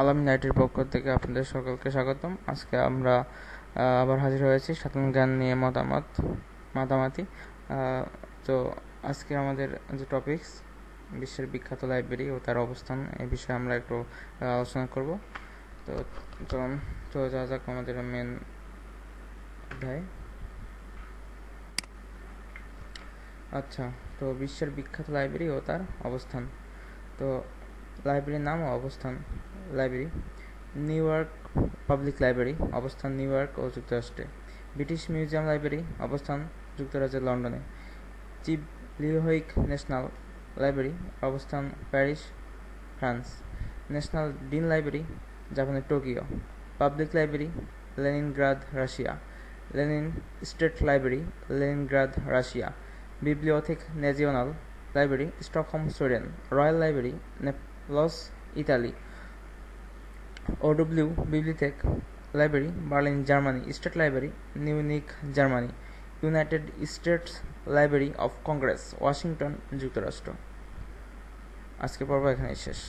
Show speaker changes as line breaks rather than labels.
আলামী নাইটের পক্ষ থেকে আপনাদের সকলকে স্বাগতম। আজকে আমরা আবার হাজির হয়েছি সাধারণ জ্ঞান নিয়ে মতামত, মাতামাতি। তো আজকে আমাদের যে টপিকস বিশ্বের বিখ্যাত লাইব্রেরি ও তার অবস্থান এ বিষয়ে আমরা একটু আলোচনা করব। তো তো তো যা যাক আমাদের মেন অধ্যায়। আচ্ছা তো বিশ্বের বিখ্যাত লাইব্রেরি ও তার অবস্থান। তো লাইব্রেরির নাম ও অবস্থান। Library, New York public library, অবস্থান নিউ ইয়র্ক ও যুক্তরাষ্ট্রে। ব্রিটিশ মিউজিয়াম লাইব্রেরি, অবস্থান যুক্তরাজ্যের লন্ডনে। চিপ লিওহিক ন্যাশনাল লাইব্রেরি, অবস্থান Paris, France. National dean library জাপানের Tokyo. Public library, Leningrad, Russia. Lenin state library, Leningrad, Russia. বিবলিওথেক ন্যাজিওনাল library, Stockholm, Sweden. Royal library, Naples, Italy. ওডব্লিউ বিবলিটেক library Berlin Germany state library Munich Germany United States library of Congress Washington যুক্তরাষ্ট্র আজকে পর্ব এখানেই শেষ।